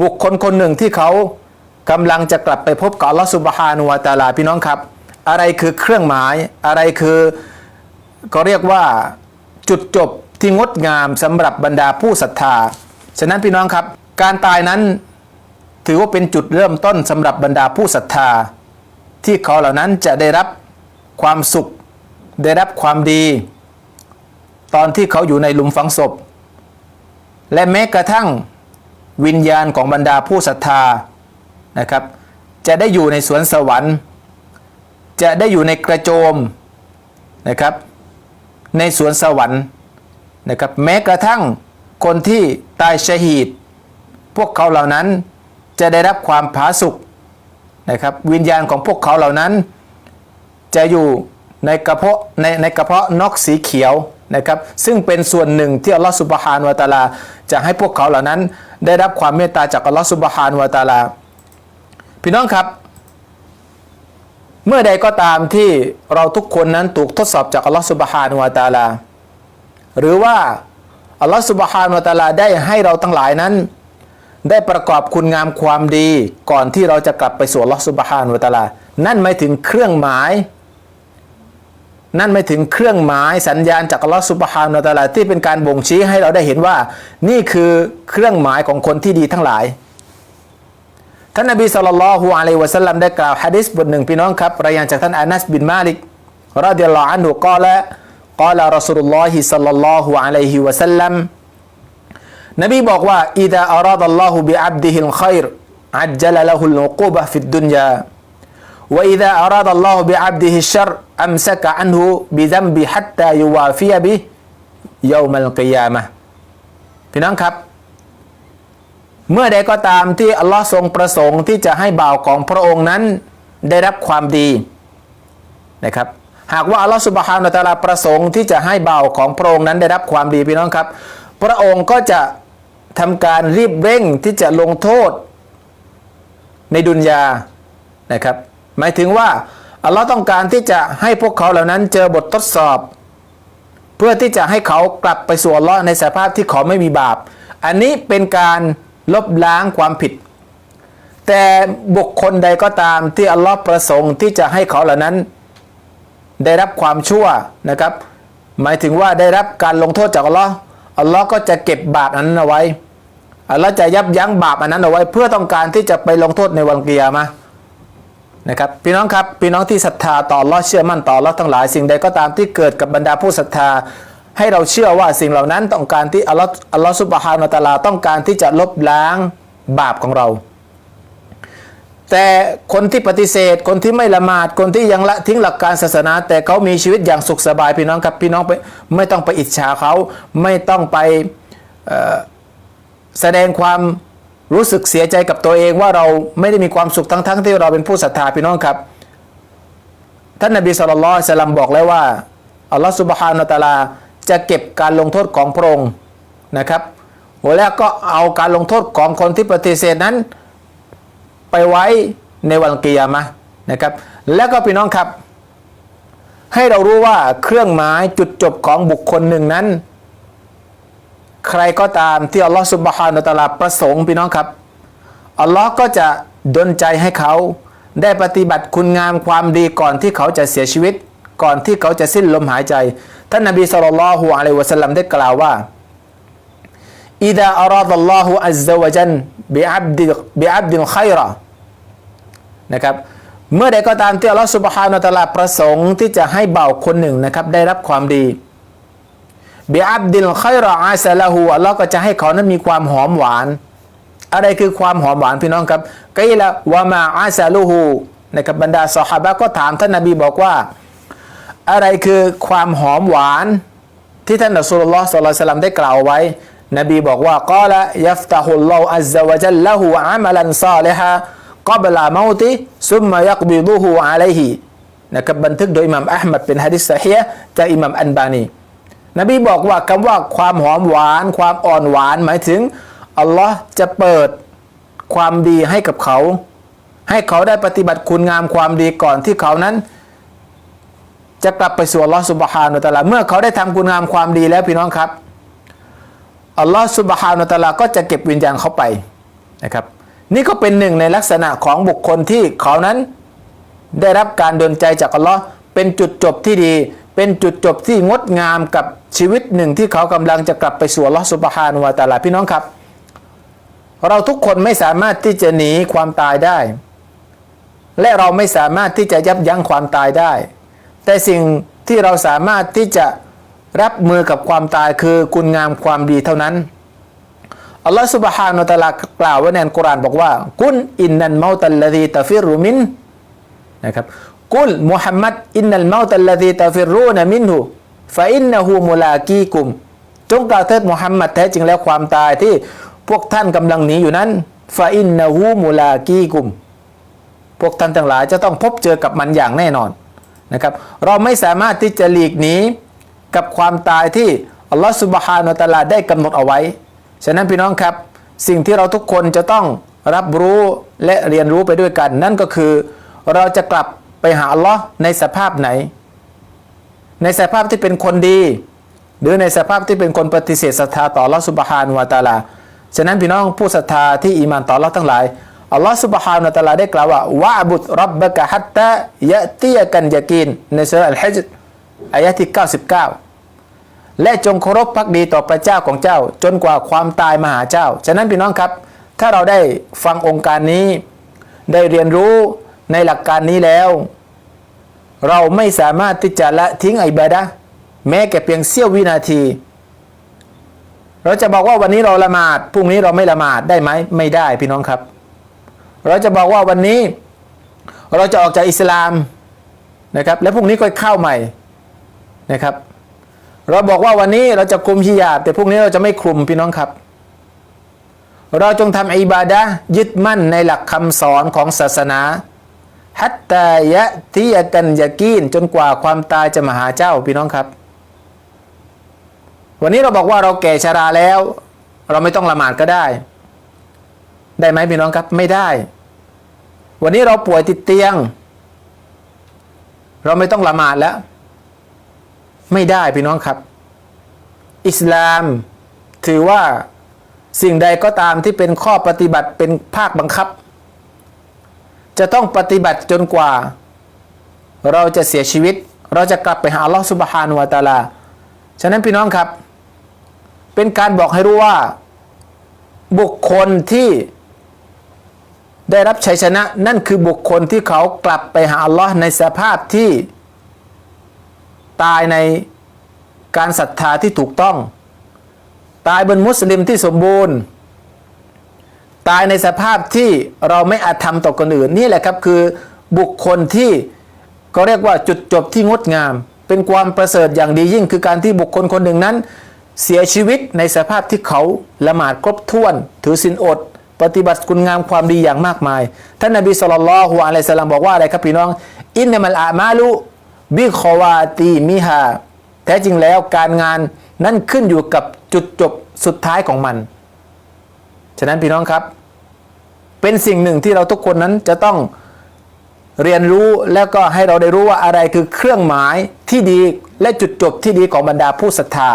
บุคคลคนหนึ่งที่เขากำลังจะกลับไปพบกับอัลลอฮฺสุบฮานุวาตาลาพี่น้องครับ อะไรคือเครื่องหมายอะไรคือก็เรียกว่าจุดจบที่งดงามสำหรับบรรดาผู้ศรัทธา ฉะนั้นพี่น้องครับ การตายนั้นถือว่าเป็นจุดเริ่มต้นสำหรับบรรดาผู้ศรัทธา ที่เขาเหล่านั้นจะได้รับความสุข ได้รับความดี ตอนที่เขาอยู่ในหลุมฝังศพ และแม้กระทั่ง วิญญาณของบรรดาผู้ศรัทธานะครับ จะได้อยู่ในสวนสวรรค์ จะได้อยู่ในกระโจมนะครับ ในสวนสวรรค์นะครับ แม้กระทั่งคนที่ตายชหีดพวกเขาเหล่านั้นจะได้รับความผาสุกนะครับ วิญญาณของพวกเขาเหล่านั้น จะอยู่ในกระเพาะในในกระเพาะนกสีเขียว นะครับซึ่งเป็นส่วนหนึ่งที่อัลลอฮฺสุบฮานวะตาลา จะให้พวกเขาเหล่านั้น ได้รับความเมตตาจากอัลลอฮฺสุบฮานวะตาลา พี่น้องครับ เมื่อใดก็ตามที่เราทุกคนนั้นถูกทดสอบจากอัลลอฮฺสุบฮานวะตาลา หรือว่าอัลลอฮฺสุบฮานวะตาลาได้ให้เราทั้งหลายนั้น ได้ประกอบคุณงามความดี ก่อนที่เราจะกลับไปสู่อัลลอฮฺสุบฮานวะตาลา นั่นหมายถึงเครื่องหมาย นั่นไม่ถึงเครื่องหมายสัญญาณจากอัลลอฮฺสุบฮานาตาลาที่เป็นการบ่งชี้ให้เราได้เห็นว่า นี่คือเครื่องหมายของคนที่ดีทั้งหลาย ท่านนบีสุลต่านละฮ์อะลัยวะสัลลัมได้กล่าวฮะดิษบทหนึ่งพี่น้องครับรายงานจากท่านอานัสบินมาลิกรดิยัลลอฮุอันฮุกล่าวกล่าวรอสูลุลลอฮิสัลลัลลอฮุอะลัยฮิวะสัลลัมนบีบอกว่าอิดะอาราดัลลอฮุบิอับดิฮิลขัยรอัจจลละฮุลอุกูบะฟิดดุนยา وإذا أراد الله بعبده الشر أمسك عنه بذنب حتى يوافي به يوم القيامة พี่น้องครับ เมื่อใดก็ตามที่อัลลอฮ์ทรงประสงค์ที่จะให้บ่าวของพระองค์นั้นได้รับความดีนะครับ หากว่าอัลลอฮ์สุบฮานาตะลาประสงค์ที่จะให้บ่าวของพระองค์นั้นได้รับความดีพี่น้องครับ พระองค์ก็จะทำการรีบเร่งที่จะลงโทษในดุนยานะครับ หมายถึงว่าอัลลอฮ์ต้องการที่จะให้พวกเขาเหล่านั้นเจอบททดสอบ เพื่อที่จะให้เขากลับไปสู่อัลลอฮ์ในสภาพที่เขาไม่มีบาป อันนี้เป็นการลบล้างความผิด แต่บุคคลใดก็ตามที่อัลลอฮ์ประสงค์ที่จะให้เขาเหล่านั้น ได้รับความชั่วนะครับ หมายถึงว่าได้รับการลงโทษจากอัลลอฮ์อัลลอฮ์ก็จะเก็บบาปอันนั้นเอาไว้อัลลอฮ์จะยับยั้งบาปอันนั้นเอาไว้ เพื่อต้องการที่จะไปลงโทษในวันเกียร์มา นะครับพี่น้องครับพี่น้องที่ศรัทธาต่อลอเชื่อมั่นต่อลอทั้งหลายสิ่งใดก็ตามที่เกิดกับบรรดาผู้ศรัทธา ให้เราเชื่อว่าสิ่งเหล่านั้นต้องการที่อัลลอฮ์อัลลอฮ์ซุบฮานาตะลาต้องการที่จะลบล้างบาปของเรา แต่คนที่ปฏิเสธ คนที่ไม่ละหมาดคนที่ยังละทิ้งหลักการศาสนา แต่เขามีชีวิตอย่างสุขสบายพี่น้องครับพี่น้องไปไม่ต้องไปอิจฉาเขาไม่ต้องไปแสดงความ รู้สึกเสียใจกับตัวเองว่าเราไม่ได้มีความสุขทั้งๆทที่เราเป็นผู้ศรัทธาพี่น้องครับ ท่านนบีสุลต่านสลัมบอกแล้วว่าอัลลอฮฺสุบฮานาตะลาจะเก็บการลงโทษของพระองค์นะครับแล้วก็เอาการลงโทษของคนที่ปฏิเสธนั้น ไปไว้ในวันกิยามะนะครับ แล้วก็พี่น้องครับ ให้เรารู้ว่าเครื่องหมายจุดจบของบุคคลหนึ่งนั้น ใครก็ตามที่อัลลอฮฺสุบฮานาตะลาประสงค์พี่น้องครับอัลลอฮ์ก็จะดลใจให้เขาได้ปฏิบัติคุณงามความดีก่อนที่เขาจะเสียชีวิต ก่อนที่เขาจะสิ้นลมหายใจ ท่านนบีสุลต่านละฮ์อะลัยวะสัลลัมได้กล่าวว่าอิดะอาราดัลลอฮุอัลลอฮฺจันบิอับดิบิอับดิลขัยรนะครับเมื่อใดก็ตามที่อัลลอฮฺสุบฮานาตะลาประสงค์ที่จะให้เบาคนหนึ่งนะครับได้รับความดี บิอับดิลขัยรออาซาลาหูอัลลอฮ์ก็จะให้เขานั้นมีความหอมหวาน อะไรคือความหอมหวานพี่น้องครับกยละวามาอาซาลูฮูนะครับบรรดาสหายก็ถามท่านนบีบอกว่า อะไรคือความหอมหวานที่ท่านอัสุลลอฮ์สุลลัลสลัมได้กล่าวไว้ นบีบอกว่ากละยัฟตะฮุลลอฮ์อัลลอฮ์วะจัลละหูอามัลันซาลิฮะกับลาเมาติซุมมายักบิดุฮูอะลัยฮินะครับบันทึกโดยอิหม่ามอัลมัดเป็นฮะดิษสะฮีห์จากอิหม่ามอันบานี นบีบอกว่าคำว่าความหอมหวาน ความอ่อนหวาน หมายถึงอัลลอฮ์จะเปิดความดีให้กับเขา ให้เขาได้ปฏิบัติคุณงามความดีก่อนที่เขานั้น จะกลับไปสู่อัลลอฮ์สุบฮานุตะลาเมื่อเขาได้ทำคุณงามความดีแล้วพี่น้องครับอัลลอฮ์สุบฮานุตะลาก็จะเก็บวิญญาณเขาไปนะครับ นี่ก็เป็นหนึ่งในลักษณะของบุคคลที่เขานั้นได้รับการดลใจจากอัลลอฮ์เป็นจุดจบที่ดี เป็นจุดจบที่งดงามกับชีวิตหนึ่งที่เขากำลังจะกลับไปสู่ลอสุบฮานวาตาลาพี่น้องครับ เราทุกคนไม่สามารถที่จะหนีความตายได้ และเราไม่สามารถที่จะยับยั้งความตายได้ แต่สิ่งที่เราสามารถที่จะรับมือกับความตายคือคุณงามความดีเท่านั้นอัลลอฮฺสุบฮานุตะลากล่าวไว้ในอักุรานบอกว่า กุนอินนันเมาตัลลีตะฟิรุมินนะครับ กุลมุฮัมมัดอินนัลเมาตัลลดีตะฟิรูนมินหูฟะอินนะฮูมุลากีกุม จงกล่าวเถิดมุฮัมมัดแท้จริงแล้วความตายที่พวกท่านกำลังหนีอยู่นั้นฟาอินนะฮูมุลากีกุม พวกท่านทั้งหลายจะต้องพบเจอกับมันอย่างแน่นอนนะครับ เราไม่สามารถที่จะหลีกหนีกับความตายที่อัลลอฮฺสุบฮานุตะอาลาได้กำหนดเอาไว้ ฉะนั้นพี่น้องครับ สิ่งที่เราทุกคนจะต้องรับรู้และเรียนรู้ไปด้วยกัน นั่นก็คือเราจะกลับ ไปหาอัลลอฮ์ในสภาพไหน ในสภาพที่เป็นคนดี หรือในสภาพที่เป็นคนปฏิเสธศรัทธาต่ออัลลอฮ์สุบฮานุวะตาลาฉะนั้นพี่น้องผู้ศรัทธาที่อีมานต่ออัลลอฮ์ทั้งหลายอัลลอฮ์สุบฮานุวะตาลาได้กล่าวว่าวะบุดรับบะกะฮัตตะยะตียกันยากินในสุรอัลฮิจอายะที่ 99 และจงเคารพพักดีต่อพระเจ้าของเจ้า จนกว่าความตายมาหาเจ้า ฉะนั้นพี่น้องครับ ถ้าเราได้ฟังองค์การนี้ ได้เรียนรู้ ในหลักการนี้แล้ว เราไม่สามารถที่จะละทิ้งอิบาดะแม้แค่เพียงเสี้ยววินาที เราจะบอกว่าวันนี้เราละหมาดพรุ่งนี้เราไม่ละหมาดได้ไหมไม่ได้พี่น้องครับ เราจะบอกว่าวันนี้เราจะออกจากอิสลามนะครับ แล้วพรุ่งนี้ก็เข้าใหม่นะครับ เราบอกว่าวันนี้เราจะคลุมฮิญาบ แต่พรุ่งนี้เราจะไม่คลุมพี่น้องครับเราจงทำอิบาดะยึดมั่นในหลักคำสอนของศาสนา ฮัตตายะทิยกันยากีนจนกว่าความตายจะมาหาเจ้าพี่น้องครับ วันนี้เราบอกว่าเราแก่ชราแล้ว เราไม่ต้องละหมาดก็ได้ ได้ไหมพี่น้องครับไม่ได้ วันนี้เราป่วยติดเตียง เราไม่ต้องละหมาดแล้ว ไม่ได้พี่น้องครับ อิสลามถือว่าสิ่งใดก็ตามที่เป็นข้อปฏิบัติเป็นภาคบังคับ จะต้องปฏิบัติจนกว่า เราจะเสียชีวิต เราจะกลับไปหาอัลลอฮฺสุบฮานุวะตาลา ฉะนั้นพี่น้องครับ เป็นการบอกให้รู้ว่า บุคคลที่ได้รับชัยชนะนั่นคือบุคคลที่เขากลับไปหาอัลลอฮ์ในสภาพที่ตายในการศรัทธาที่ถูกต้อง ตายบนมุสลิมที่สมบูรณ์ ตายในสภาพที่เราไม่อาจทำต่อคนอื่นนี่แหละครับคือบุคคลที่ก็เรียกว่าจุดจบที่งดงาม เป็นความประเสริฐอย่างดียิ่ง คือการที่บุคคลคนหนึ่งนั้น เสียชีวิตในสภาพที่เขาละหมาดครบถ้วน ถือศีลอด ปฏิบัติคุณงามความดีอย่างมากมาย ท่านนบีสุลต่านละฮ์อะลัยสสลามบอกว่าอะไรครับพี่น้องอินนามัลอามาลุบิคอวาตีมิฮาแท้จริงแล้วการงานนั้นขึ้นอยู่กับจุดจบสุดท้ายของมัน ฉะนั้นพี่น้องครับ เป็นสิ่งหนึ่งที่เราทุกคนนั้นจะต้องเรียนรู้แล้วก็ให้เราได้รู้ว่าอะไรคือเครื่องหมายที่ดีและจุดจบที่ดีของบรรดาผู้ศรัทธา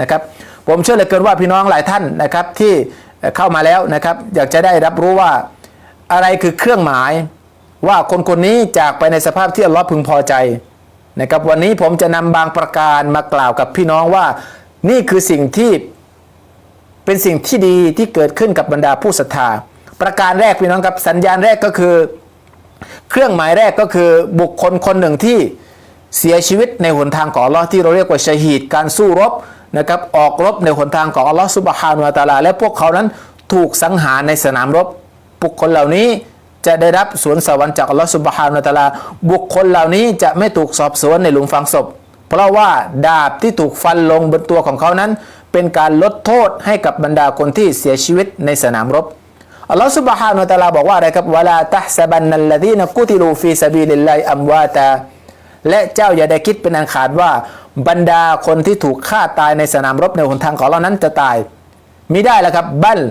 นะครับ ผมเชื่อเหลือเกินว่าพี่น้องหลายท่านนะครับที่เข้ามาแล้วนะครับ อยากจะได้รับรู้ว่าอะไรคือเครื่องหมายว่าคนคนนี้จากไปในสภาพที่อัลลอฮ์พึงพอใจนะครับวันนี้ผมจะนำบางประการมากล่าวกับพี่น้องว่า นี่คือสิ่งที่เป็นสิ่งที่ดีที่เกิดขึ้นกับบรรดาผู้ศรัทธา ประการแรกพี่น้องครับสัญญาณแรกก็คือ เครื่องหมายแรกก็คือบุคคลคนหนึ่งที่เสียชีวิตในหนทางของอัลลอฮ์ที่เราเรียกว่าชาฮีดการสู้รบนะครับออกรบในหนทางของอัลลอฮ์ซุบฮานุวะตาลา และพวกเขานั้นถูกสังหารในสนามรบ บุคคลเหล่านี้จะได้รับสวนสวรรค์จากอัลลอฮ์ซุบฮานุวะตาลา บุคคลเหล่านี้จะไม่ถูกสอบสวนในหลุมฝังศพ เพราะว่าดาบที่ถูกฟันลงบนตัวของเขานั้น เป็นการลดโทษให้กับบรรดาคนที่เสียชีวิตในสนามรบ อัลลอฮฺ سبحانه และ تعالى บอกว่าอะไรครับวลาตะซบันนัลลดีนกุติลูฟีซาบีลิลลาฮิอัมวาตาและเจ้าอย่าได้คิดเป็นอันขาดว่า บรรดาคนที่ถูกฆ่าตายในสนามรบในหนทางของเรานั้นจะตายมิได้แล้วครับบัล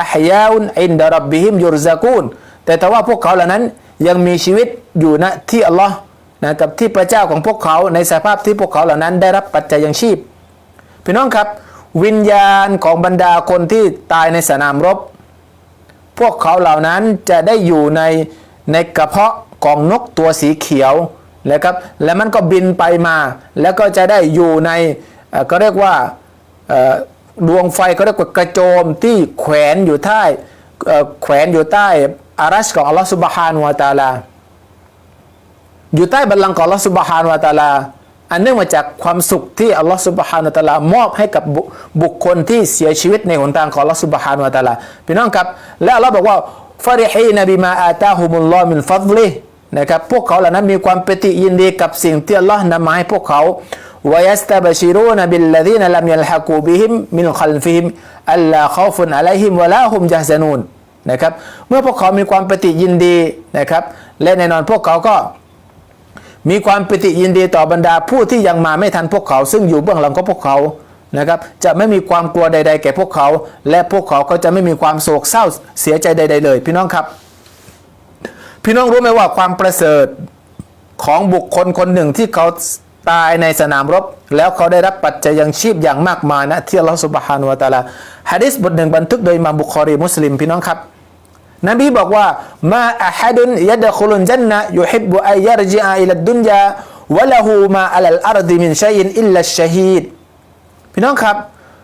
อะฮยาอุนอินดารับบิฮิมยุรซากูนแต่แต่ว่าพวกเขาเหล่านั้นยังมีชีวิตอยู่ณที่อัลลอฮ์นะกับที่พระเจ้าของพวกเขาในสภาพที่พวกเขาเหล่านั้นได้รับปัจจัยยังชีพ พี่น้องครับ วิญญาณของบรรดาคนที่ตายในสนามรบ พวกเขาเหล่านั้นจะได้อยู่ในในกระเพาะของนกตัวสีเขียวนะครับและมันก็บินไปมา แล้วก็จะได้อยู่ในก็เรียกว่าดวงไฟก็เรียกว่ากระโจมที่แขวนอยู่ใต้แขวนอยู่ใต้อารัชของอัลลอฮฺสุบฮานุวะตาลาอยู่ใต้บัลลังก์ของอัลลอฮฺสุบฮานุวะตาลา อันเนื่องมาจากความสุขที่อัลลอฮฺสุบฮานุตะอาลามอบให้กับบุบุคคลที่เสียชีวิตในหนทางของอัลลอฮฺสุบฮานุตะอาลาพี่น้องครับ และอัลลอฮฺบอกว่าฟาริฮีนบิมาอาตาฮุมุลลอฮ์มินฟัดลินะครับพวกเขาเหล่านั้นมีความปฏิยินดีกับสิ่งที่อัลลอฮ์นำมาให้พวกเขาวยัสตบชิรูนบิลลดีนลัมยัลฮะกูบิฮิมมินขัลฟิฮิมอัลลาขอฟุนอะลัยฮิมวะลาฮุมยะฮซานูนนะครับเมื่อพวกเขามีความปฏิยินดีนะครับและแน่นอนพวกเขาก็ มีความปิติยินดีต่อบรรดาผู้ที่ยังมาไม่ทันพวกเขา ซึ่งอยู่เบื้องหลังของพวกเขานะครับจะไม่มีความกลัวใด ๆ แก่พวกเขา และพวกเขาก็จะไม่มีความโศกเศร้าเสียใจใด ๆ เลย พี่น้องครับ พี่น้องรู้ไหมว่าความประเสริฐของบุคคลคนหนึ่งที่เขาตายในสนามรบ แล้วเขาได้รับปัจจัยยังชีพอย่างมากมายนะที่อัลลอฮฺสุบฮานุวะตาลาฮะดิษบทหนึ่งบันทึกโดยมามบุคอรีมุสลิมพี่น้องครับ นบีบอกว่ามาอะฮัดุนยัดคุลุนจันนะยุฮิบบุอัยยรจิอาอิลดุนยาวะละหูมาอัลลอาร์ดิมินชัยอินอิลลัชชะฮีดพี่น้องครับ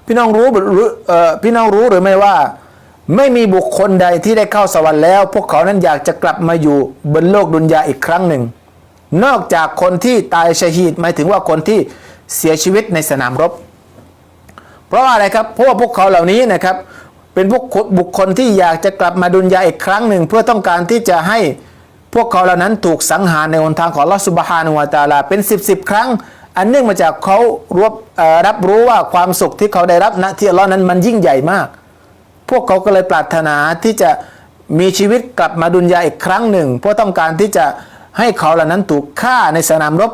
พี่น้องรู้พี่น้องรู้หรือไม่ว่า ไม่มีบุคคลใดที่ได้เข้าสวรรค์แล้ว พวกเขานั้นอยากจะกลับมาอยู่บนโลกดุนยาอีกครั้งหนึ่ง นอกจากคนที่ตายชะฮีดหมายถึงว่าคนที่เสียชีวิตในสนามรบ เพราะอะไรครับเพราะว่าพวกเขาเหล่านี้นะครับ เป็นพวกบุคคลที่อยากจะกลับมาดุนยาอีกครั้งหนึ่ง เพื่อต้องการที่จะให้พวกเขาเหล่านั้นถูกสังหารในหนทางของลอสุบฮานุวาตาลา เป็นสิบสิบครั้ง อันเนื่องมาจากเขารับรับรู้ว่าความสุขที่เขาได้รับณที่อัลลอฮ์นั้นมันยิ่งใหญ่มาก พวกเขาก็เลยปรารถนาที่จะมีชีวิตกลับมาดุนยาอีกครั้งหนึ่ง เพราะต้องการที่จะให้เขาเหล่านั้นถูกฆ่าในสนามรบ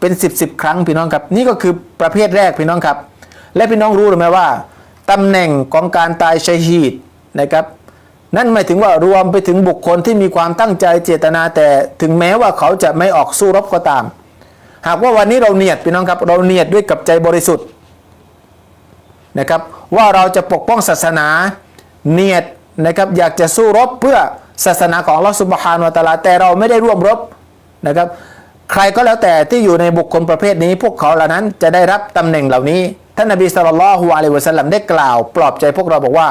เป็นสิบสิบครั้งพี่น้องครับ นี่ก็คือประเภทแรกพี่น้องครับ และพี่น้องรู้หรือไม่ว่า ตำแหน่งของการตายชะฮีดนะครับนั่นหมายถึงว่ารวมไปถึงบุคคลที่มีความตั้งใจเจตนาแต่ถึงแม้ว่าเขาจะไม่ออกสู้รบก็ตาม หากว่าวันนี้เราเนียดพี่น้องครับ เราเนียดด้วยกับใจบริสุทธิ์นะครับว่าเราจะปกป้องศาสนาเนียดนะครับอยากจะสู้รบเพื่อศาสนาของลอสุบฮานวตาลาแต่เราไม่ได้ร่วมรบนะครับ ใครก็แล้วแต่ที่อยู่ในบุคคลประเภทนี้ พวกเขาเหล่านั้นจะได้รับตำแหน่งเหล่านี้ ท่านนบีสุลต่านละฮ์อะลัยวะสัลลัมได้กล่าว ปลอบใจพวกเราบอกว่า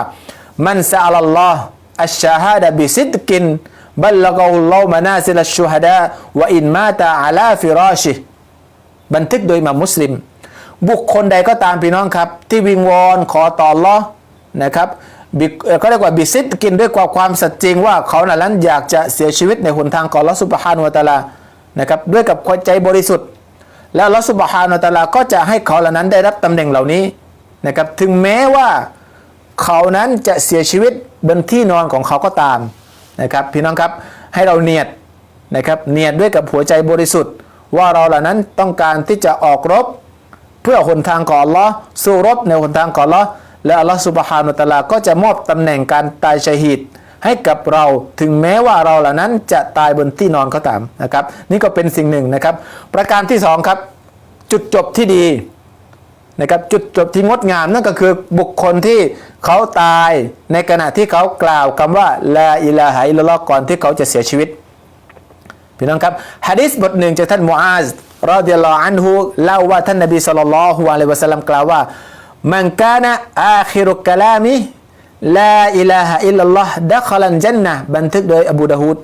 มันซาอัลลอฮ์อัชชาฮาดะบิซิดกินบัลลกอุลลอฮ์มานาซิลชูฮดาวะอินมาตาอาลาฟิราชิบันทึกโดยมามุสลิม บุคคลใดก็ตามพี่น้องครับ ที่วิงวอนขอต่ออัลอนะครับเขาเรียกว่าบิซิดกินด้วยความความสัจจริงว่าเขานั้นอยากจะเสียชีวิตในหนทางของลอสุบฮานุตะลานะครับด้วยกับใจบริสุทธิ์ แล้วอัลอสุบฮานุตาลาก็จะให้เขาเหล่านั้นได้รับตำแหน่งเหล่านี้นะครับถึงแม้ว่าเขานั้นจะเสียชีวิตบนที่นอนของเขาก็ตามนะครับพี่น้องครับให้เราเนียดนะครับเนียดด้วยกับหัวใจบริสุทธิ์ ว่าเราเหล่านั้นต้องการที่จะออกรบ เพื่อหนทางของอัลลอฮ์สู้รบในหนทางของอัลลอฮ์และอัลลอฮ์สุบฮานุตาลาก็จะมอบตำแหน่งการตายชะฮีด ให้กับเราถึงแม้ว่าเราเหล่านั้นจะตายบนที่นอนก็ตามนะครับ นี่ก็เป็นสิ่งหนึ่งนะครับ ประการที่สองครับจุดจบที่ดีนะครับจุดจบที่งดงามนั่นก็คือบุคคลที่เขาตายในขณะที่เขากล่าวคำว่าลาอิลาฮะอิลลอก่อนที่เขาจะเสียชีวิตพี่น้องครับฮะดิษบทหนึ่งจากท่านมูอาซรอดิยลลอฮุอันฮุเล่าว่าท่านนบีศ็อลลัลลอฮุอะลัยวะสัลลัมกล่าวว่า มันกานะอาคิรุกะลามิ ลาอิลาฮะอิลลอฮ์ดัคลันจันนะบันทึกโดยอบูดาฮูด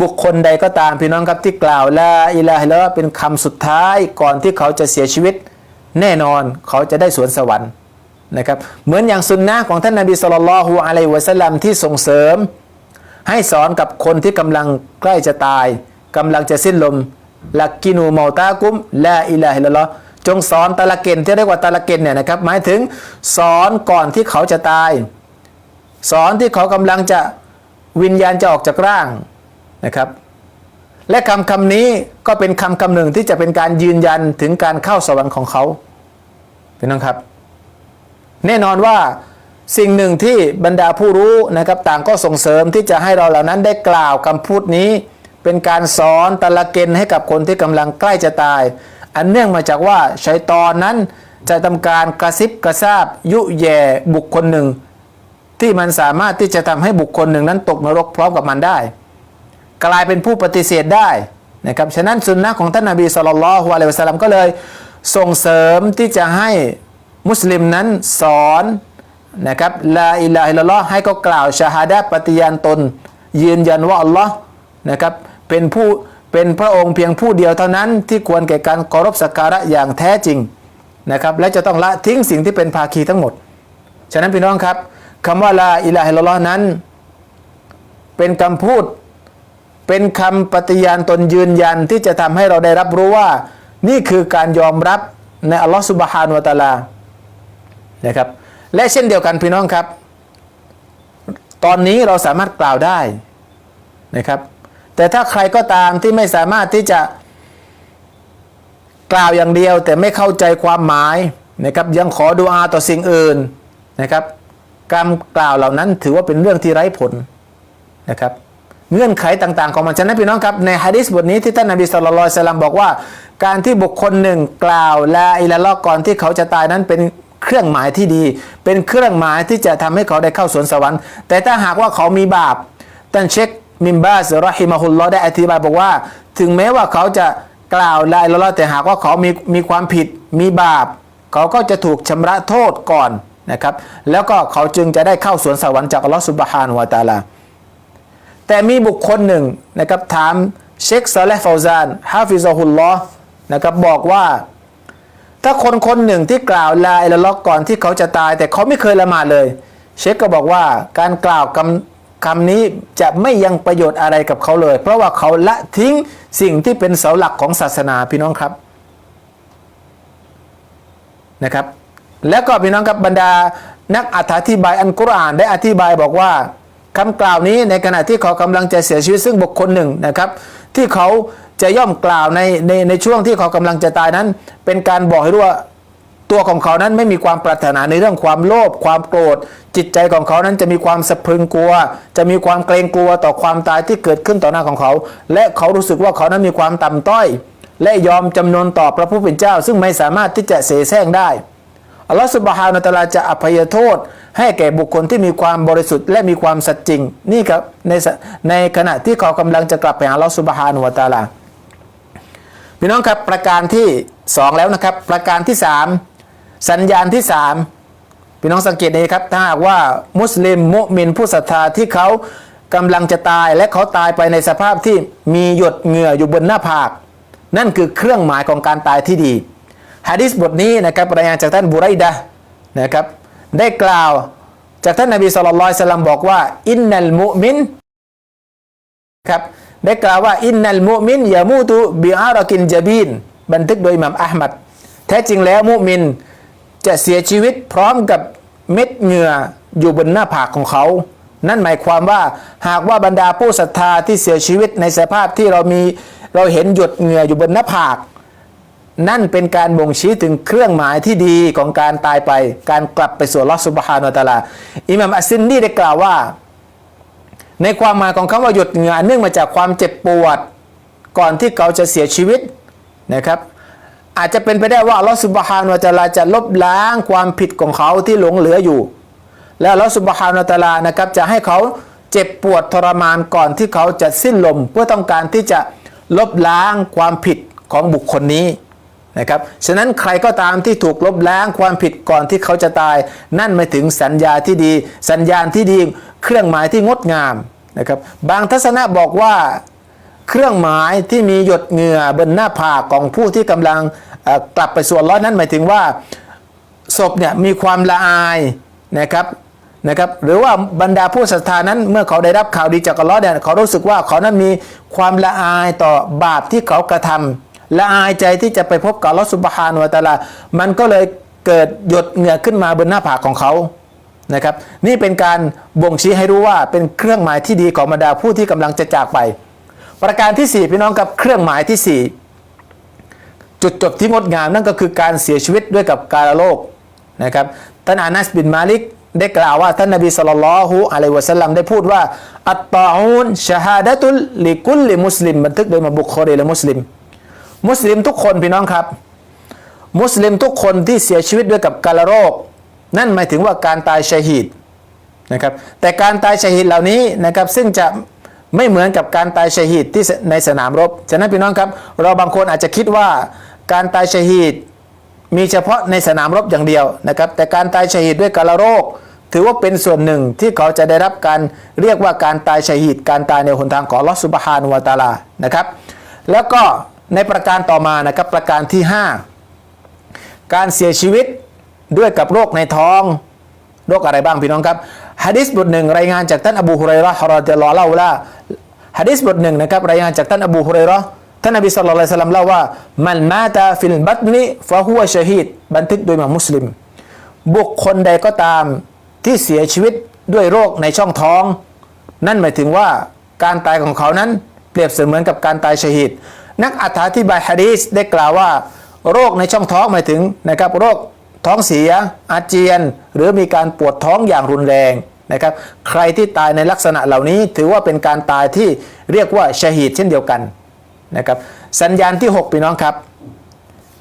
บุคคลใดก็ตามพี่น้องครับที่กล่าวลาอิลาฮะอิลลัลลอฮ์เป็นคำสุดท้ายก่อนที่เขาจะเสียชีวิต แน่นอนเขาจะได้สวนสวรรค์นะครับเหมือนอย่างสุนนะของท่านนบีสุลต่านละฮุอะลัยวะสัลลัมที่ส่งเสริม ให้สอนกับคนที่กำลังใกล้จะตายกำลังจะสิ้นลมลักกินูเมาตากุมลาอิลาฮิลลอฮ์ จงสอนตะละเกนที่เรียกว่าตะละเกนเนี่ยนะครับหมายถึงสอนก่อนที่เขาจะตาย สอนที่เขากำลังจะวิญญาณจะออกจากร่างนะครับ และคำคำนี้ก็เป็นคำคำหนึ่งที่จะเป็นการยืนยันถึงการเข้าสวรรค์ของเขาพี่น้องครับ แน่นอนว่าสิ่งหนึ่งที่บรรดาผู้รู้นะครับต่างก็ส่งเสริมที่จะให้เราเหล่านั้นได้กล่าวคำพูดนี้ เป็นการสอนตะละเกนให้กับคนที่กำลังใกล้จะตาย อันเนื่องมาจากว่าชัยตอนนั้นจะทำการกระซิบกระซาบยุแย่บุคคลหนึ่ง ที่มันสามารถที่จะทำให้บุคคลหนึ่งนั้นตกนรกพร้อมกับมันได้ กลายเป็นผู้ปฏิเสธได้นะครับฉะนั้นสุนนะของท่านนาบีสุลต่านละฮ์อะลัยวะสัลลัมก็เลยส่งเสริมที่จะให้มุสลิมนั้นสอนนะครับลาอิลาฮิลลอฮ์ให้เขากล่าวชาฮาดะปฏิญาณตน ยืนยันว่าอัลลอฮ์นะครับเป็นผู้ เป็นพระองค์เพียงผู้เดียวเท่านั้นที่ควรแก่การเคารพสักการะอย่างแท้จริงนะครับและจะต้องละทิ้งสิ่งที่เป็นภาคีทั้งหมด ฉะนั้นพี่น้องครับคำว่าลาอิลาฮิลลอฮ์นั้น เป็นคำพูด เป็นคำปฏิญาณตนยืนยันที่จะทำให้เราได้รับรู้ว่า นี่คือการยอมรับในอัลลอฮฺสุบฮานุวะตาลานะครับและเช่นเดียวกันพี่น้องครับ ตอนนี้เราสามารถกล่าวได้นะครับ แต่ถ้าใครก็ตามที่ไม่สามารถที่จะกล่าวอย่างเดียว แต่ไม่เข้าใจความหมายนะครับยังขอดูอาต่อสิ่งอื่นนะครับการกล่าวเหล่านั้นถือว่าเป็นเรื่องที่ไร้ผลนะครับเงื่อนไขต่างๆของมันฉะนั้นพี่น้องครับในฮะดิษบทนี้ที่ท่านนบีสุลต่านละบอกว่า การที่บุคคลหนึ่งกล่าวลาอิละลอฮ์ก่อนที่เขาจะตายนั้นเป็นเครื่องหมายที่ดี เป็นเครื่องหมายที่จะทำให้เขาได้เข้าสวนสวรรค์ แต่ถ้าหากว่าเขามีบาปท่านเช็ค มิมบาสรอฮิมาฮุลลอได้อธิบายบอกว่า ถึงแม้ว่าเขาจะกล่าวลาอิละลอแต่หากว่าเขามีมีความผิดมีบาป เขาก็จะถูกชำระโทษก่อนนะครับ แล้วก็เขาจึงจะได้เข้าสวนสวรรค์จากอัลลอฮฺสุบฮานุวะตาลาแต่มีบุคคลหนึ่งนะครับถามเชคซาเลฟาวซานฮาฟิซะฮุลลอนะครับบอกว่า ถ้าคนคนหนึ่งที่กล่าวลาอิละลอก่อนที่เขาจะตาย แต่เขาไม่เคยละหมาดเลย เชคก็บอกว่าการกล่าว คำนี้จะไม่ยังประโยชน์อะไรกับเขาเลย เพราะว่าเขาละทิ้งสิ่งที่เป็นเสาหลักของศาสนาพี่น้องครับนะครับ แล้วก็พี่น้องครับบรรดานักอธิบายอันกุรอานได้อธิบายบอกว่าคำกล่าวนี้ในขณะที่เขากำลังจะเสียชีวิตซึ่งบุคคลหนึ่งนะครับ ที่เขาจะย่อมกล่าวในในในช่วงที่เขากำลังจะตายนั้น เป็นการบอกให้รู้ว่า ตัวของเขานั้นไม่มีความปรารถนาในเรื่องความโลภความโกรธ จิตใจของเขานั้นจะมีความสะพรึงกลัว จะมีความเกรงกลัวต่อความตายที่เกิดขึ้นต่อหน้าของเขา และเขารู้สึกว่าเขานั้นมีความต่ำต้อย และยอมจำนนต่อพระผู้เป็นเจ้า ซึ่งไม่สามารถที่จะเสแสร้งได้อัลลอฮฺสุบฮานาตะลาจะอภัยโทษ ให้แก่บุคคลที่มีความบริสุทธิ์และมีความสัตย์จริง นี่ครับในในขณะที่เขากำลังจะกลับไปหาอัลลอฮฺสุบฮานุวตาลาพี่น้องครับประการที่สองแล้วนะครับ ประการที่สาม สัญญาณที่สามพี่น้องสังเกตดีครับ ถ้าหากว่ามุสลิมมุมินผู้ศรัทธาที่เขากำลังจะตายและเขาตายไปในสภาพที่มีหยดเหงื่ออยู่บนหน้าผาก นั่นคือเครื่องหมายของการตายที่ดีฮะดิษบทนี้นะครับรายงานจากท่านบุไรดะห์นะครับได้กล่าวจากท่านนบีสุลต่านสลัมบอกว่าอินนัลมุมินครับได้กล่าวว่าอินนัลมุมินยามูตุบิอารักินจาบีนบันทึกโดยมัมอัลมัดแท้จริงแล้วมุมิน จะเสียชีวิตพร้อมกับเม็ดเหงื่ออยู่บนหน้าผากของเขา นั่นหมายความว่าหากว่าบรรดาผู้ศรัทธาที่เสียชีวิตในสภาพที่เรามีเราเห็นหยดเหงื่ออยู่บนหน้าผาก นั่นเป็นการบ่งชี้ถึงเครื่องหมายที่ดีของการตายไป การกลับไปสู่ลอสุบฮานุตะลาอิหมัมอัสซินดีได้กล่าวว่า ในความหมายของคำว่าหยดเหงื่อเนื่องมาจากความเจ็บปวด ก่อนที่เขาจะเสียชีวิตนะครับ อาจจะเป็นไปได้ว่าลอสุบฮานุตะลาจะลบล้างความผิดของเขาที่หลงเหลืออยู่ แล้วลอสุบฮานุตะลานะครับจะให้เขาเจ็บปวดทรมานก่อนที่เขาจะสิ้นลม เพื่อต้องการที่จะลบล้างความผิดของบุคคลนี้นะครับ ฉะนั้นใครก็ตามที่ถูกลบล้างความผิดก่อนที่เขาจะตาย นั่นหมายถึงสัญญาที่ดี สัญญาณที่ดี เครื่องหมายที่งดงามนะครับ บางทัศนะบอกว่า เครื่องหมายที่มีหยดเหงื่อบนหน้าผากของผู้ที่กำลังกลับไปส่วนร้อนนั้นหมายถึงว่าศพเนี่ยมีความละอายนะครับนะครับหรือว่าบรรดาผู้ศรัทธานั้นเมื่อเขาได้รับข่าวดีจากอัลลอฮ์เนี่ยเขารู้สึกว่าเขานั้นมีความละอายต่อบาปที่เขากระทำละอายใจที่จะไปพบกับอัลลอฮ์สุบฮานุวะตะอาลา มันก็เลยเกิดหยดเหงื่อขึ้นมาบนหน้าผากของเขานะครับนี่เป็นการบ่งชี้ให้รู้ว่าเป็นเครื่องหมายที่ดีของบรรดาผู้ที่กำลังจะจากไป ประการที่ 4 พี่น้องกับเครื่องหมายที่ 4 จุดจบที่งดงามนั่นก็คือการเสียชีวิตด้วยกับกาลโรคนะครับท่านอานัสบินมาลิกได้กล่าวว่าท่านนบีสุลต่านละฮุอะลัยวะสัลลัมได้พูดว่า อัตตาอูนชาฮาดะตุลลิกุลลิมุสลิมบันทึกโดยมาบุคคลและมุสลิม มุสลิมทุกคนพี่น้องครับ มุสลิมทุกคนที่เสียชีวิตด้วยกับกาลโรค นั่นหมายถึงว่าการตายชาฮีดนะครับแต่การตายชะฮีดเหล่านี้นะครับซึ่งจะ ไม่เหมือนกับการตายชะฮีดที่ในสนามรบ ฉะนั้นพี่น้องครับ เราบางคนอาจจะคิดว่าการตายชะฮีดมีเฉพาะในสนามรบอย่างเดียวนะครับ แต่การตายชะฮีดด้วยกาลโรค ถือว่าเป็นส่วนหนึ่งที่เขาจะได้รับการเรียกว่าการตายชะฮีดการตายในหนทางของลอสุบฮานุวะตาลานะครับ แล้วก็ในประการต่อมานะครับประการที่ 5 การเสียชีวิตด้วยกับโรคในท้อง โรคอะไรบ้างพี่น้องครับฮะดิษบทหนึ่งรายงานจากท่านอบูฮุไรเราะห์รอฎิยัลลอเล่าว่าฮะดิษบทหนึ่งนะครับรายงานจากท่านอบูฮุไรเราะท่านนบีศ็อลลัลลอฮุลัยฮิวะซัลลัมเล่าว่ามันมาตาฟิลบัตนิฟะฮุวะชะฮีดบันทึกโดยมามุสลิม บุคคลใดก็ตามที่เสียชีวิตด้วยโรคในช่องท้อง นั่นหมายถึงว่าการตายของเขานั้นเปรียบเสมือนกับการตายชะฮีดนักอธิบายฮะดีษได้กล่าวว่า โรคในช่องท้องหมายถึงนะครับโรค ท้องเสีย อาเจียน หรือมีการปวดท้องอย่างรุนแรงนะครับ ใครที่ตายในลักษณะเหล่านี้ถือว่าเป็นการตายที่เรียกว่าชะฮีดเช่นเดียวกันนะครับ สัญญาณที่ 6 พี่น้องครับ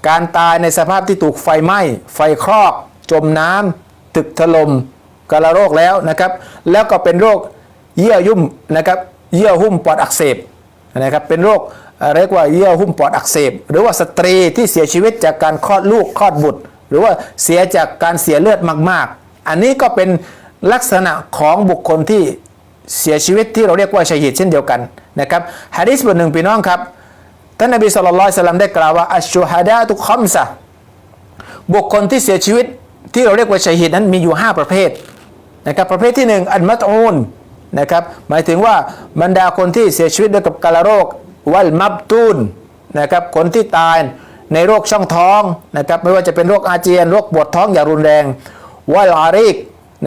การตายในสภาพที่ถูกไฟไหม้ ไฟคลอก จมน้ำตึกถล่มกาลโรคแล้วนะครับ แล้วก็เป็นโรคเยื่อยุ่มนะครับ เยื่อหุ้มปอดอักเสบนะครับ เป็นโรคเรียกว่าเยื่อหุ้มปอดอักเสบ หรือว่าสตรีที่เสียชีวิตจากการคลอดลูกคลอดบุตร หรือว่าเสียจากการเสียเลือดมาก ๆ อันนี้ก็เป็นลักษณะของบุคคลที่เสียชีวิตที่เราเรียกว่าชาฮิดเช่นเดียวกันนะครับฮะดิษบทหนึ่งพี่น้องครับท่านนบีสุลต่านสลัมได้กล่าวว่าอัชชูฮะดาตุคอมซะบุคคลที่เสียชีวิตที่เราเรียกว่าชัยฮิดนั้นมีอยู่ 5 ประเภทนะครับประเภทที่ 1 อันมัตอูนนะครับหมายถึงว่าบรรดาคนที่เสียชีวิตด้วยกับกาลโรควัลมับตูนนะครับคนที่ตาย ในโรคช่องท้องนะครับไม่ว่าจะเป็นโรคอาเจียนโรคปวดท้องอย่างรุนแรงวัลอาริก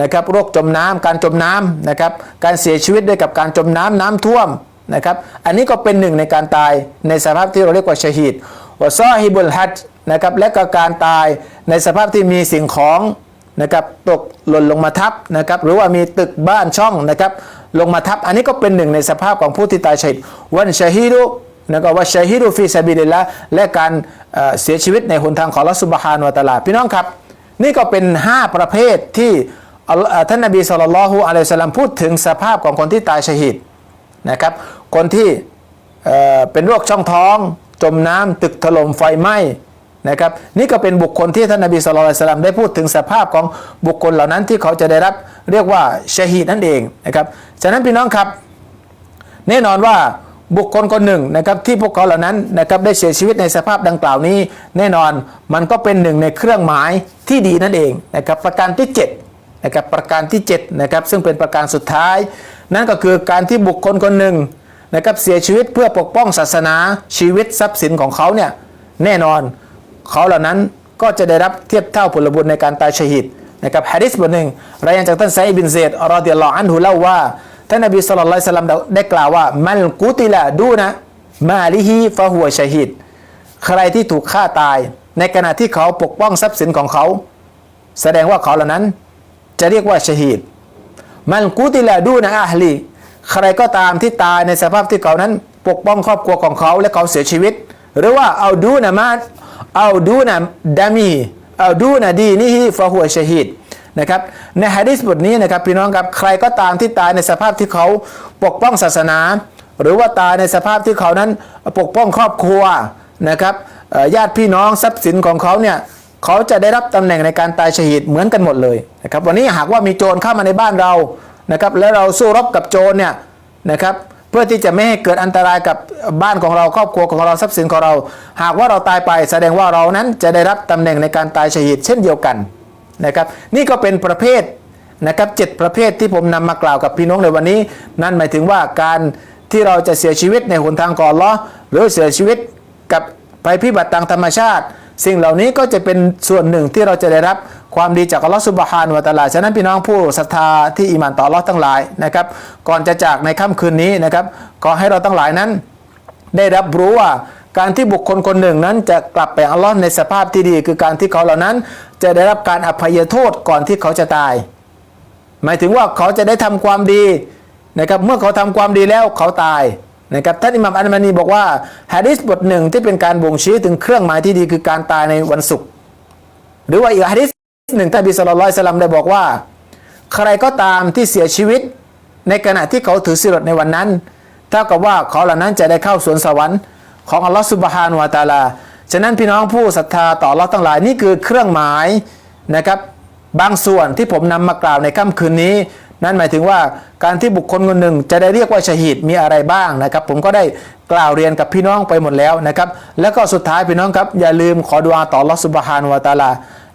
นะครับโรคจมน้ำการจมน้ำนะครับการเสียชีวิตด้วยกับการจมน้ำน้ำท่วมนะครับอันนี้ก็เป็นหนึ่งในการตายในสภาพที่เราเรียกว่าชะฮีดวะซอฮิบุลฮัดนะครับและก็การตายในสภาพที่มีสิ่งของนะครับตกหล่นลงมาทับนะครับหรือว่ามีตึกบ้านช่องนะครับลงมาทับ อันนี้ก็เป็นหนึ่งในสภาพของผู้ที่ตายชะฮีดวันชะฮีดุ นะครับว่าชะฮีดุฟีซาบิลิละและการเสียชีวิตในหนทางของอัลลอฮฺซุบฮานวตาลาพี่น้องครับ นี่ก็เป็น 5 ประเภทที่ท่านนบีสุลต่านละฮุอะลัยสลลัมพูดถึงสภาพของคนที่ตายชะฮีดนะครับ คนที่เป็นโรคช่องท้อง จมน้ำตึกถล่มไฟไหม้นะครับ นี่ก็เป็นบุคคลที่ท่านนบีสุลต่านละได้พูดถึงสภาพของบุคคลเหล่านั้นที่เขาจะได้รับเรียกว่าชะฮีดนั่นเองนะครับฉะนั้นพี่น้องครับ แน่นอนว่า บุคคลคนหนึ่งนะครับที่พวกเขาเหล่านั้นนะครับได้เสียชีวิตในสภาพดังกล่าวนี้ แน่นอนมันก็เป็นหนึ่งในเครื่องหมายที่ดีนั่นเองนะครับประการที่7นะครับประการที่7นะครับซึ่งเป็นประการสุดท้าย นั่นก็คือการที่บุคคลคนหนึ่งนะครับเสียชีวิตเพื่อปกป้องศาสนาชีวิตทรัพย์สินของเขาเนี่ยแน่นอนเขาเหล่านั้นก็จะได้รับเทียบเท่าผลบุญในการตายชหิดนะครับฮะดิษบทหนึ่งรายงานจากท่านไซบินเซดรอดิยัลลอฮุอันฮุเล่าว่า ท่านนบีสุลต่านสลัมได้กล่าวว่า มัลกุติละดูนะ มาลิฮีฟะหัวชะฮิดใครที่ถูกฆ่าตาย ในขณะที่เขาปกป้องทรัพย์สินของเขา แสดงว่าเขาเหล่านั้น จะเรียกว่าชะฮีดมันกุติละดูนะอาฮลีใครก็ตามที่ตายในสภาพที่เขานั้น ปกป้องครอบครัวของเขาและเขาเสียชีวิต หรือว่าเอาดูนะมาเอาดูนะดามีเอาดูนะดีนี่ฟะหัวชะฮีด นะครับในฮะดิษบทนี้นะครับพี่น้องครับใครก็ตามที่ตายในสภาพที่เขาปกป้องศาสนา หรือว่าตายในสภาพที่เขานั้นปกป้องครอบครัวนะครับญาติพี่น้องทรัพย์สินของเขาเนี่ยเขาจะได้รับตำแหน่งในการตายชหีดเหมือนกันหมดเลยนะครับวันนี้หากว่ามีโจรเข้ามาในบ้านเรานะครับแล้วเราสู้รบกับโจรเนี่ยนะครับเพื่อที่จะไม่ให้เกิดอันตรายกับบ้านของเราครอบครัวของเราทรัพย์สินของเรา หากว่าเราตายไปแสดงว่าเรานั้นจะได้รับตำแหน่งในการตายชหีดเช่นเดียวกัน นะครับนี่ก็เป็นประเภทนะครับเจ็ดประเภทที่ผมนำมากล่าวกับพี่น้องในวันนี้ นั่นหมายถึงว่าการที่เราจะเสียชีวิตในหนทางก่อนล้อหรือเสียชีวิตกับภัยพิบัติทางธรรมชาติ สิ่งเหล่านี้ก็จะเป็นส่วนหนึ่งที่เราจะได้รับความดีจากอัลลอฮฺสุบฮานุวะตะอาลาฉะนั้นพี่น้องผู้ศรัทธาที่อิมานต่ออัลลอฮ์ทั้งหลายนะครับ ก่อนจะจากในค่ำคืนนี้นะครับขอให้เราทั้งหลายนั้น ได้รับรู้ว่า การที่บุคคลคนหนึ่งนั้นจะกลับไปอัลลอฮ์ในสภาพที่ดี คือการที่เขาเหล่านั้น จะได้รับการอภัยโทษก่อนที่เขาจะตาย หมายถึงว่าเขาจะได้ทำความดีนะครับเมื่อเขาทำความดีแล้วเขาตายนะครับท่านอิหม่ามอันมานีบอกว่าฮะดิษบทหนึ่งที่เป็นการบ่งชี้ถึงเครื่องหมายที่ดีคือการตายในวันศุกร์หรือว่าอีกฮะดิษหนึ่งท่านบิสลลอยสลัมได้บอกว่า ใครก็ตามที่เสียชีวิต ในขณะที่เขาถือศีลในวันนั้นเท่ากับว่าเขาเหล่านั้นจะได้เข้าสวนสวรรค์ ของอัลลอฮฺสุบฮานวะตาลา ฉะนั้นพี่น้องผู้ศรัทธาต่ออัลลอฮ์ทั้งหลายนี่คือเครื่องหมายนะครับบางส่วนที่ผมนำมากล่าวในค่ำคืนนี้ นั่นหมายถึงว่าการที่บุคคลคนหนึ่งจะได้เรียกว่าชะฮีดมีอะไรบ้างนะครับ ผมก็ได้กล่าวเรียนกับพี่น้องไปหมดแล้วนะครับ แล้วก็สุดท้ายพี่น้องครับอย่าลืมขอดุอาต่อลอสุบฮานวะตาลา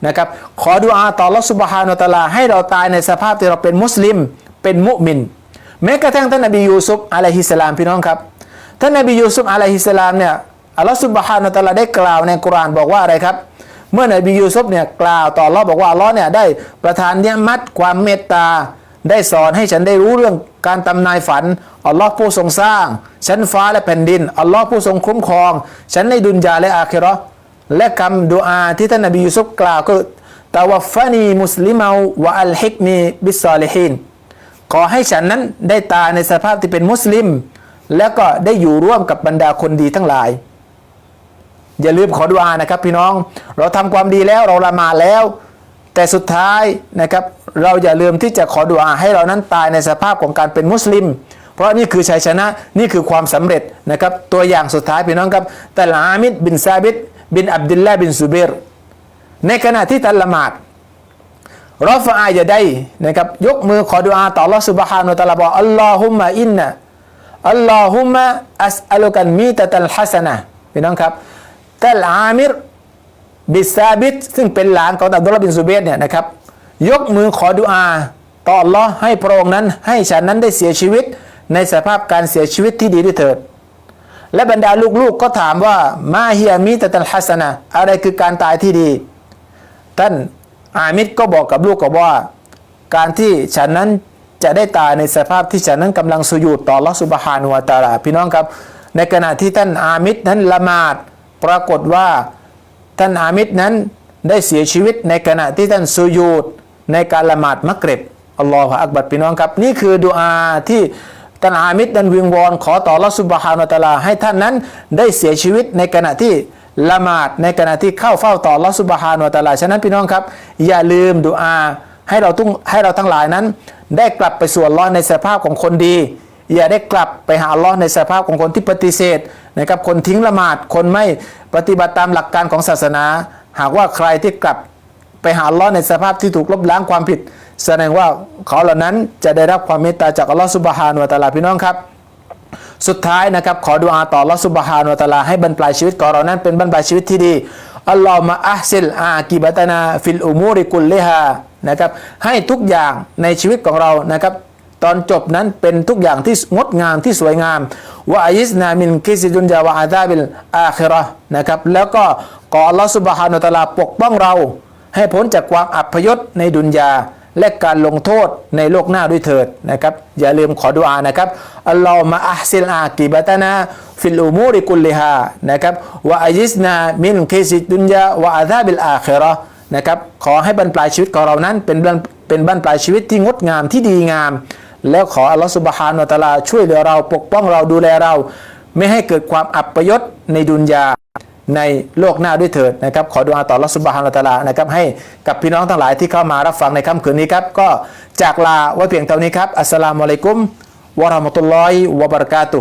นะครับขอดุอาต่อลอสุบฮานวะตาลา ให้เราตายในสภาพที่เราเป็นมุสลิม เป็นมุมินแม้กระทั่งท่านนบียูซุฟอะลัยฮิสสลามพี่น้องครับ ท่านนบียูซุฟอะลัยฮิสสลามเนี่ยอัลลอฮฺสุบฮานุวะตะอาลาได้กล่าวในกุรานบอกว่าอะไรครับ เมื่อนบียูซุฟเนี่ยกล่าวต่ออัลอบอกว่าอัลลอฮ์เนี่ยได้ประทานเนี่ยมัดความเมตตา ได้สอนให้ฉันได้รู้เรื่องการตำนายฝันอัลลอฮ์ผู้ทรงสร้าง ชั้นฟ้าและแผ่นดินอัลลอฮ์ผู้ทรงคุ้มครอง ฉันในดุนยาและอาคิราะห์และคำดุอาที่ท่านนบียูซุฟกล่าวก็ตะวัฟานีมุสลิมาวะอัลฮิกนีบิสซอลิฮีนขอให้ฉันนั้นได้ตายในสภาพที่เป็นมุสลิม แล้วก็ได้อยู่ร่วมกับบรรดาคนดีทั้งหลาย อย่าลืมขอดุอานะครับ พี่น้องเราทำความดีแล้วเราละหมาดแล้ว แต่สุดท้ายนะครับ เราอย่าลืมที่จะขอดุอาให้เรานั้นตายในสภาพของการเป็นมุสลิม เพราะนี่คือชัยชนะนี่คือความสำเร็จนะครับ ตัวอย่างสุดท้ายพี่น้องครับแตละอามิดบินซาบิดบินอับดุลลาบินซูเบรในขณะที่ท่านละหมาดรอฟอายะได้นะครับยกมือขอดุอาต่อ Allah Subhanahu wa Ta'ala บอกอัลลอฮุมะอินนะ อัลลอฮุมะอัสอัลกันมีตะตัลฮัสนะพี่น้องครับตัลอามิรบิซาบิตซึ่งเป็นหลานของอับดุลลาบินซุเบรเนี่ยนะครับ ยกมือขอดุอาต่อ Allah ให้พระองค์นั้น ให้ฉันนั้นได้เสียชีวิตในสภาพการเสียชีวิตที่ดีด้วยเถิด และบรรดาลูกๆก็ถามว่ามาเฮียมีตะตัลฮัสนะอะไรคือการตายที่ดี ท่านอามิดก็บอกกับลูกกับว่า การที่ฉันนั้น จะได้ตายในสภาพที่ฉันนั้นกำลังสุญูดต่อลอสุบฮานุวาตาลาพี่น้องครับ ในขณะที่ท่านอามิดนั้นละหมาด ปรากฏว่าท่านอามิดนั้นได้เสียชีวิตในขณะที่ท่านสุญูดในการละหมาดมักริบอัลลอฮฺอักบัดพี่น้องครับ นี่คือดุอาที่ท่านอามิดนั้นวิงวอนขอต่อลอสุบฮานุวตาลาให้ท่านนั้นได้เสียชีวิตในขณะที่ละหมาดในขณะที่เข้าเฝ้าต่อลอสุบฮานุวะตาลาฉะนั้นพี่น้องครับ อย่าลืมดุอา ให้เราตุ้งให้เราทั้งหลายนั้น ได้กลับไปสู่อัลลอในสภาพของคนดี อย่าได้กลับไปหาลลอในสภาพของคนที่ปฏิเสธนะครับคนทิ้งละหมาดคนไม่ปฏิบัติตามหลักการของศาสนา หากว่าใครที่กลับไปหาลลอในสภาพที่ถูกลบล้างความผิด แสดงว่าเขาเหล่านั้นจะได้รับความเมตตาจากอัลลอฮ์สุบฮานุวะตาลาพี่น้องครับ สุดท้ายนะครับขอดุอาต่ออัลลอฮฺสุบฮานุตะลาให้บรรปลายชีวิตของเรานั้นเป็นบรรปลายชีวิตที่ดี อัลลอฮ์มาอัซิลอากิบะตนาฟิลอุมูริกุลเลฮานะครับให้ทุกอย่างในชีวิตของเรานะครับตอนจบนั้นเป็นทุกอย่างที่งดงามที่สวยงามวะอายิสนามินกิซิดุนยาวะอาซาบิลอาคิราะห์นะครับแล้วก็ขออัลลอฮ์สุบฮานุตลาปกป้องเรา ให้พ้นจากความอับพยศในดุนยา และการลงโทษในโลกหน้าด้วยเถิดนะครับ อย่าลืมขอดุอานะครับอัลลอฮ์มาอัพซิลอากิบะตนาฟิลอุมูริกุลลิฮานะครับวะอายิสนามินกิซิดุนยาวะอาซาบิลอาคิเราะห์นะครับขอให้บรรปลายชีวิตของเรานั้นเป็นเป็นบรรปลายชีวิตที่งดงามที่ดีงาม แล้วขออัลลอฮฺสุบฮานุตะลาช่วยเหลือเราปกป้องเราดูแลเรา ไม่ให้เกิดความอับประยศในดุนยา ในโลกหน้าด้วยเถิดนะครับ ขอดูอาต่อรัสุบฮานาตาลานะครับ ให้กับพี่น้องทั้งหลายที่เข้ามารับฟังในค่ำคืนนี้ครับ ก็จากลาไว้เพียงเท่านี้ครับ อัสสลามุอะลัยกุมวะเราะห์มะตุลลอฮิวะบะเราะกาตุ